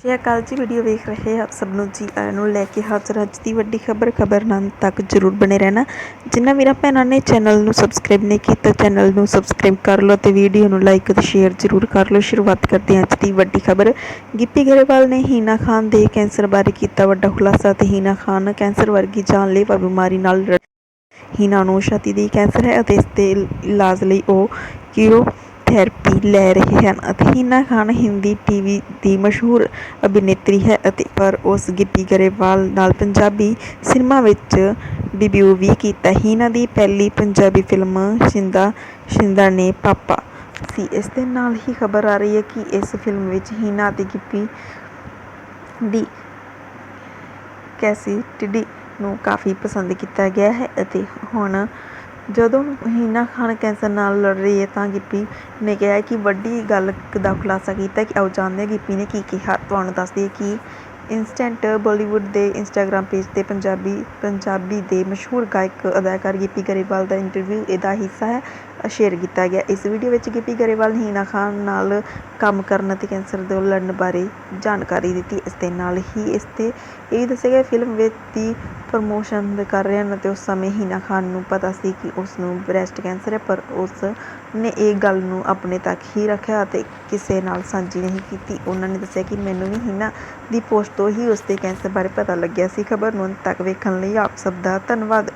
ਸ਼੍ਰੀ ਅਕਾਲ ਜੀ ਵੀਡੀਓ ਵੇਖ ਰਹੇ ਆਪ ਸਭ ਨੂੰ ਜੀ, ਆਇਆਂ ਨੂੰ ਲੈ ਕੇ ਹਾਜ਼ਰ ਅੱਜ ਦੀ ਵੱਡੀ ਖਬਰ ਖਬਰ ਨਾਲ ਤੱਕ ਜਰੂਰ ਬਣੇ ਰਹਿਣਾ। ਜਿਨ੍ਹਾਂ ਵੀਰਾਂ ਭੈਣਾਂ ਨੇ ਚੈਨਲ ਨੂੰ ਸਬਸਕ੍ਰਾਈਬ ਨਹੀਂ ਕੀਤਾ ਚੈਨਲ ਨੂੰ ਸਬਸਕ੍ਰਾਈਬ ਕਰ ਲਓ ਤੇ ਵੀਡੀਓ ਨੂੰ ਲਾਈਕ ਅਤੇ ਸ਼ੇਅਰ ਜਰੂਰ ਕਰ ਲਓ। ਸ਼ੁਰੂਆਤ ਕਰਦੇ ਹਾਂ ਅੱਜ ਦੀ ਵੱਡੀ ਖਬਰ। ਗਿੱਪੀ ਗਰੇਵਾਲ ਨੇ ਹੀਨਾ ਖਾਨ ਦੇ ਕੈਂਸਰ ਬਾਰੇ ਕੀਤਾ ਵੱਡਾ ਖੁਲਾਸਾ ਤੇ ਹੀਨਾ ਖਾਨ ਕੈਂਸਰ ਵਰਗੀ ਜਾਨਲੇਵਾ ਬਿਮਾਰੀ ਨਾਲ ਹੀਨਾ ਨੂੰ ਛਾਤੀ ਦੀ ਕੈਂਸਰ ਹੈ ਅਤੇ ਇਸ ਦੇ ਇਲਾਜ ਲਈ ਉਹ ਥੈਰੇਪੀ ਲੈ ਰਹੇ ਹਨ ਅਤੇ ਹੀਨਾ ਖਾਨ ਹਿੰਦੀ ਟੀਵੀ ਦੀ ਮਸ਼ਹੂਰ ਅਭਿਨੇਤਰੀ ਹੈ ਅਤੇ ਪਰ ਉਸ ਗਿੱਪੀ ਗਰੇਵਾਲ ਨਾਲ ਪੰਜਾਬੀ ਸਿਨੇਮਾ ਵਿੱਚ ਡਿਬਿਊ ਵੀ ਕੀਤਾ। ਹੀਨਾ ਦੀ ਪਹਿਲੀ ਪੰਜਾਬੀ ਫਿਲਮ ਸ਼ਿੰਦਾ ਸ਼ਿੰਦਾ ਨੇ ਪਾਪਾ ਸੀ। ਇਸ ਦੇ ਨਾਲ ਹੀ ਖਬਰ ਆ ਰਹੀ ਹੈ ਕਿ ਇਸ ਫਿਲਮ ਵਿੱਚ ਹੀਨਾ ਅਤੇ ਗਿੱਪੀ ਦੀ ਕੈਸੀ ਕੈਸਿਟਡੀ ਨੂੰ ਕਾਫੀ ਪਸੰਦ ਕੀਤਾ ਗਿਆ ਹੈ ਅਤੇ ਹੁਣ ਜਦੋਂ ਹੀਨਾ ਖਾਨ ਕੈਂਸਰ ਨਾਲ ਲੜ ਰਹੀ ਹੈ ਤਾਂ ਗਿੱਪੀ ਨੇ ਕਿਹਾ ਕਿ ਵੱਡੀ ਗੱਲ ਦਾ ਖੁਲਾਸਾ ਕੀਤਾ ਕਿ ਆਓ ਜਾਣਦੇ ਹਾਂ ਗਿੱਪੀ ਨੇ ਕੀ ਕਿਹਾ। ਤੁਹਾਨੂੰ ਦੱਸਦੀ ਹੈ ਕਿ ਇੰਸਟੈਂਟ ਬੋਲੀਵੁੱਡ ਦੇ ਇੰਸਟਾਗ੍ਰਾਮ ਪੇਜ ਤੇ ਪੰਜਾਬੀ ਪੰਜਾਬੀ ਦੇ ਮਸ਼ਹੂਰ ਗਾਇਕ, ਅਦਾਕਾਰ ਗਿੱਪੀ ਗਰੇਵਾਲ ਦਾ ਇੰਟਰਵਿਊ ਇਹਦਾ ਹਿੱਸਾ ਹੈ ਸ਼ੇਅਰ ਕੀਤਾ ਗਿਆ। ਇਸ ਵੀਡੀਓ ਵਿੱਚ ਗਿੱਪੀ ਗਰੇਵਾਲ ਨੇ ਹੀਨਾ ਖਾਨ ਨਾਲ ਕੰਮ ਕਰਨ ਅਤੇ ਕੈਂਸਰ ਤੋਂ ਲੜਨ ਬਾਰੇ ਜਾਣਕਾਰੀ ਦਿੱਤੀ। ਇਸ ਦੇ ਨਾਲ ਹੀ ਇਸ ਤੇ ਇਹ ਵੀ ਦੱਸਿਆ ਗਿਆ ਫਿਲਮ ਵਿੱਚ ਦੀ ਪ੍ਰਮੋਸ਼ਨ ਕਰ ਰਹੇ ਹਨ ਅਤੇ ਉਸ ਸਮੇਂ ਹੀਨਾ ਖਾਨ ਨੂੰ ਪਤਾ ਸੀ ਕਿ ਉਸ ਨੂੰ ਬ੍ਰੈਸਟ ਕੈਂਸਰ ਹੈ, ਪਰ ਉਸ ਨੇ ਇਹ ਗੱਲ ਨੂੰ ਆਪਣੇ ਤੱਕ ਹੀ ਰੱਖਿਆ ਅਤੇ ਕਿਸੇ ਨਾਲ ਸਾਂਝੀ ਨਹੀਂ ਕੀਤੀ। ਉਹਨਾਂ ਨੇ ਦੱਸਿਆ ਕਿ ਮੈਨੂੰ ਵੀ ਹੀਨਾ ਦੀ ਪੋਸਟ ਤੋਂ ਹੀ ਉਸ ਦੇ ਕੈਂਸਰ ਬਾਰੇ ਪਤਾ ਲੱਗਿਆ ਸੀ। ਖਬਰ ਨੂੰ ਅੰਤ ਤੱਕ ਵੇਖਣ ਲਈ ਆਪ ਸਭ ਦਾ ਧੰਨਵਾਦ।